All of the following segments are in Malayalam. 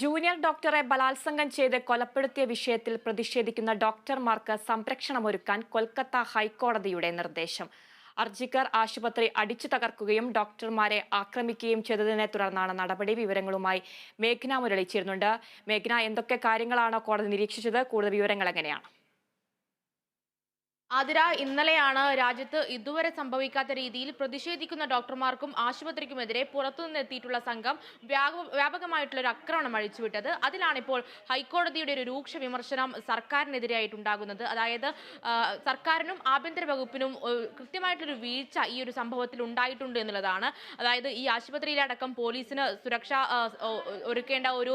ജൂനിയർ ഡോക്ടറെ ബലാത്സംഗം ചെയ്ത് കൊലപ്പെടുത്തിയ വിഷയത്തിൽ പ്രതിഷേധിക്കുന്ന ഡോക്ടർമാർക്ക് സംരക്ഷണമൊരുക്കാൻ കൊൽക്കത്ത ഹൈക്കോടതിയുടെ നിർദ്ദേശം. അർജിക്കർ ആശുപത്രി അടിച്ചു തകർക്കുകയും ഡോക്ടർമാരെ ആക്രമിക്കുകയും ചെയ്തതിനെ തുടർന്നാണ് നടപടി വിവരങ്ങളുമായി മേഘ്ന മുരളി ചേരുന്നുണ്ട് മേഘ്ന എന്തൊക്കെ കാര്യങ്ങളാണ് കോടതി നിരീക്ഷിച്ചത്? കൂടുതൽ വിവരങ്ങൾ എങ്ങനെയാണ്? ആതിര ഇന്നലെയാണ് രാജ്യത്ത് ഇതുവരെ സംഭവിക്കാത്ത രീതിയിൽ പ്രതിഷേധിക്കുന്ന ഡോക്ടർമാർക്കും ആശുപത്രിക്കുമെതിരെ പുറത്തുനിന്ന് എത്തിയിട്ടുള്ള സംഘം വ്യാപകമായിട്ടുള്ള ഒരു ആക്രമണം അഴിച്ചുവിട്ടത്. അതിലാണിപ്പോൾ ഹൈക്കോടതിയുടെ ഒരു രൂക്ഷ വിമർശനം സർക്കാരിനെതിരായിട്ടുണ്ടാകുന്നത്. അതായത് സർക്കാരിനും ആഭ്യന്തര വകുപ്പിനും കൃത്യമായിട്ടൊരു വീഴ്ച ഈ ഒരു സംഭവത്തിൽ ഉണ്ടായിട്ടുണ്ട് എന്നുള്ളതാണ്. അതായത് ഈ ആശുപത്രിയിലടക്കം പോലീസിന് സുരക്ഷ ഒരുക്കേണ്ട ഒരു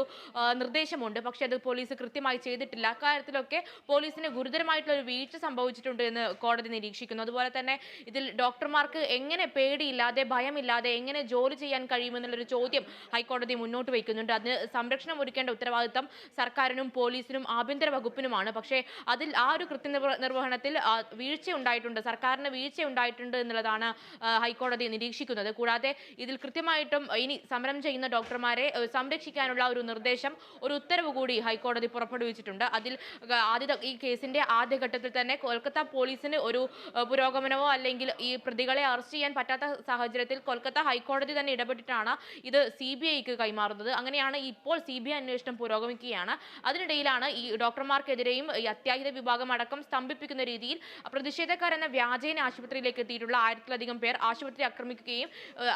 നിർദ്ദേശമുണ്ട്. പക്ഷേ അത് പോലീസ് കൃത്യമായി ചെയ്തിട്ടില്ല. അക്കാര്യത്തിലൊക്കെ പോലീസിന് ഗുരുതരമായിട്ടുള്ള ഒരു വീഴ്ച സംഭവിച്ചിട്ടുണ്ട് എന്ന് കോടതി നിരീക്ഷിക്കുന്നു. അതുപോലെ തന്നെ ഇതിൽ ഡോക്ടർമാർക്ക് എങ്ങനെ പേടിയില്ലാതെ ഭയമില്ലാതെ എങ്ങനെ ജോലി ചെയ്യാൻ കഴിയുമെന്നുള്ളൊരു ചോദ്യം ഹൈക്കോടതി മുന്നോട്ട് വയ്ക്കുന്നുണ്ട്. അതിന് സംരക്ഷണം ഒരുക്കേണ്ട ഉത്തരവാദിത്തം സർക്കാരിനും പോലീസിനും ആഭ്യന്തര വകുപ്പിനുമാണ്. പക്ഷേ അതിൽ ആ ഒരു കൃത്യ നിർവഹണത്തിൽ വീഴ്ച ഉണ്ടായിട്ടുണ്ട്. സർക്കാരിന് വീഴ്ച ഉണ്ടായിട്ടുണ്ട് എന്നുള്ളതാണ് ഹൈക്കോടതി നിരീക്ഷിക്കുന്നത്. കൂടാതെ ഇതിൽ കൃത്യമായിട്ടും ഇനി സമരം ചെയ്യുന്ന ഡോക്ടർമാരെ സംരക്ഷിക്കാനുള്ള ഒരു നിർദ്ദേശം ഒരു ഉത്തരവ് കൂടി ഹൈക്കോടതി പുറപ്പെടുവിച്ചിട്ടുണ്ട്. അതിൽ ആദ്യ ഈ കേസിന്റെ ആദ്യഘട്ടത്തിൽ തന്നെ കൊൽക്കത്ത പോലീസിന് ഒരു പുരോഗമനമോ അല്ലെങ്കിൽ ഈ പ്രതികളെ അറസ്റ്റ് ചെയ്യാൻ പറ്റാത്ത സാഹചര്യത്തിൽ കൊൽക്കത്ത ഹൈക്കോടതി തന്നെ ഇടപെട്ടിട്ടാണ് ഇത് സി ബി ഐക്ക് കൈമാറുന്നത്. അങ്ങനെയാണ് ഇപ്പോൾ സി ബി ഐ അന്വേഷണം പുരോഗമിക്കുകയാണ്. അതിനിടയിലാണ് ഈ ഡോക്ടർമാർക്കെതിരെയും ഈ അത്യാഹിത വിഭാഗം അടക്കം സ്തംഭിപ്പിക്കുന്ന രീതിയിൽ പ്രതിഷേധക്കാർ എന്ന വ്യാജേന ആശുപത്രിയിലേക്ക് എത്തിയിട്ടുള്ള ആയിരത്തിലധികം പേർ ആശുപത്രി ആക്രമിക്കുകയും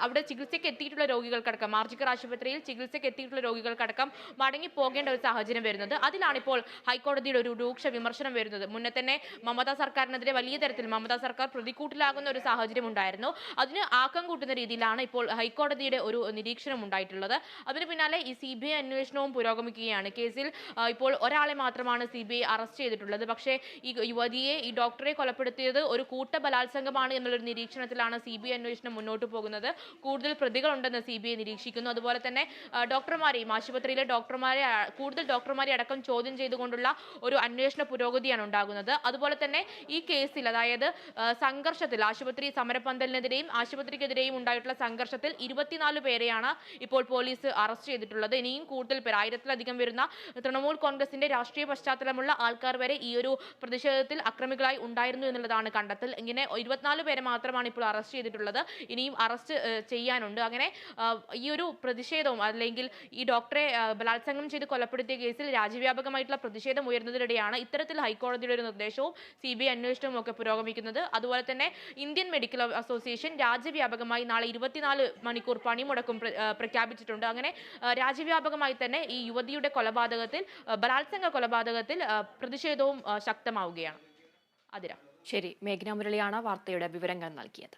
അവിടെ ചികിത്സയ്ക്ക് എത്തിയിട്ടുള്ള രോഗികൾക്കടക്കം മാർജിക്കർ ആശുപത്രിയിൽ ചികിത്സയ്ക്ക് എത്തിയിട്ടുള്ള രോഗികൾക്കടക്കം മടങ്ങി പോകേണ്ട ഒരു സാഹചര്യം വരുന്നത്. അതിലാണിപ്പോൾ ഹൈക്കോടതിയുടെ ഒരു രൂക്ഷ വിമർശനം വരുന്നത്. മുന്നേ തന്നെ മമതാ സർക്കാരിനെതിരെ വലിയ തരത്തിൽ മമതാ സർക്കാർ പ്രതിക്കൂട്ടിലാകുന്ന ഒരു സാഹചര്യം ഉണ്ടായിരുന്നു. അതിന് ആക്കം കൂട്ടുന്ന രീതിയിലാണ് ഇപ്പോൾ ഹൈക്കോടതിയുടെ ഒരു നിരീക്ഷണം ഉണ്ടായിട്ടുള്ളത്. അതിന് പിന്നാലെ ഈ സി ബി ഐ അന്വേഷണവും പുരോഗമിക്കുകയാണ്. കേസിൽ ഇപ്പോൾ ഒരാളെ മാത്രമാണ് സി ബി ഐ അറസ്റ്റ് ചെയ്തിട്ടുള്ളത്. പക്ഷേ ഈ യുവതിയെ ഈ ഡോക്ടറെ കൊലപ്പെടുത്തിയത് ഒരു കൂട്ട ബലാത്സംഗമാണ് എന്നുള്ളൊരു നിരീക്ഷണത്തിലാണ് സി ബി ഐ അന്വേഷണം മുന്നോട്ട് പോകുന്നത്. കൂടുതൽ പ്രതികളുണ്ടെന്ന് സി ബി ഐ നിരീക്ഷിക്കുന്നു. അതുപോലെ തന്നെ ഡോക്ടർമാരെയും ആശുപത്രിയിലെ ഡോക്ടർമാരെ കൂടുതൽ ഡോക്ടർമാരെ അടക്കം ചോദ്യം ചെയ്തുകൊണ്ടുള്ള ഒരു അന്വേഷണ പുരോഗതിയാണ് ഉണ്ടാകുന്നത്. അതുപോലെ തന്നെ ഈ കേസിൽ അതായത് സംഘർഷത്തിൽ ആശുപത്രി സമരപന്തലിനെതിരെയും ആശുപത്രിക്കെതിരെയും ഉണ്ടായിട്ടുള്ള സംഘർഷത്തിൽ ഇരുപത്തിനാല് പേരെയാണ് ഇപ്പോൾ പോലീസ് അറസ്റ്റ് ചെയ്തിട്ടുള്ളത്. ഇനിയും കൂടുതൽ പേർ ആയിരത്തിലധികം വരുന്ന തൃണമൂൽ കോൺഗ്രസിന്റെ രാഷ്ട്രീയ പശ്ചാത്തലമുള്ള ആൾക്കാർ വരെ ഈ ഒരു പ്രതിഷേധത്തിൽ അക്രമികളായി ഉണ്ടായിരുന്നു എന്നുള്ളതാണ് കണ്ടെത്തൽ. ഇങ്ങനെ ഇരുപത്തിനാല് പേരെ മാത്രമാണ് ഇപ്പോൾ അറസ്റ്റ് ചെയ്തിട്ടുള്ളത്. ഇനിയും അറസ്റ്റ് ചെയ്യാനുണ്ട്. അങ്ങനെ ഈ ഒരു പ്രതിഷേധവും അല്ലെങ്കിൽ ഈ ഡോക്ടറെ ബലാത്സംഗം ചെയ്ത് കൊലപ്പെടുത്തിയ കേസിൽ രാജ്യവ്യാപകമായിട്ടുള്ള പ്രതിഷേധം ഉയർന്നതിനിടെയാണ് ഇത്തരത്തിൽ ഹൈക്കോടതിയുടെ ഒരു നിർദ്ദേശവും സി ബി ഐ അന്വേഷണവും ഒക്കെ പുരോഗമിക്കുന്നത്. അതുപോലെ തന്നെ ഇന്ത്യൻ മെഡിക്കൽ അസോസിയേഷൻ രാജ്യവ്യാപകമായി നാളെ ഇരുപത്തിനാല് മണിക്കൂർ പണിമുടക്കും പ്രഖ്യാപിച്ചിട്ടുണ്ട്. അങ്ങനെ രാജ്യവ്യാപകമായി തന്നെ ഈ യുവതിയുടെ കൊലപാതകത്തിൽ ബലാത്സംഗ കൊലപാതകത്തിൽ പ്രതിഷേധവും ശക്തമാവുകയാണ്. അതിര. ശരി. മേഘ്ന മുരളിയാണ് വാർത്തയുടെ വിവരങ്ങൾ നൽകിയത്.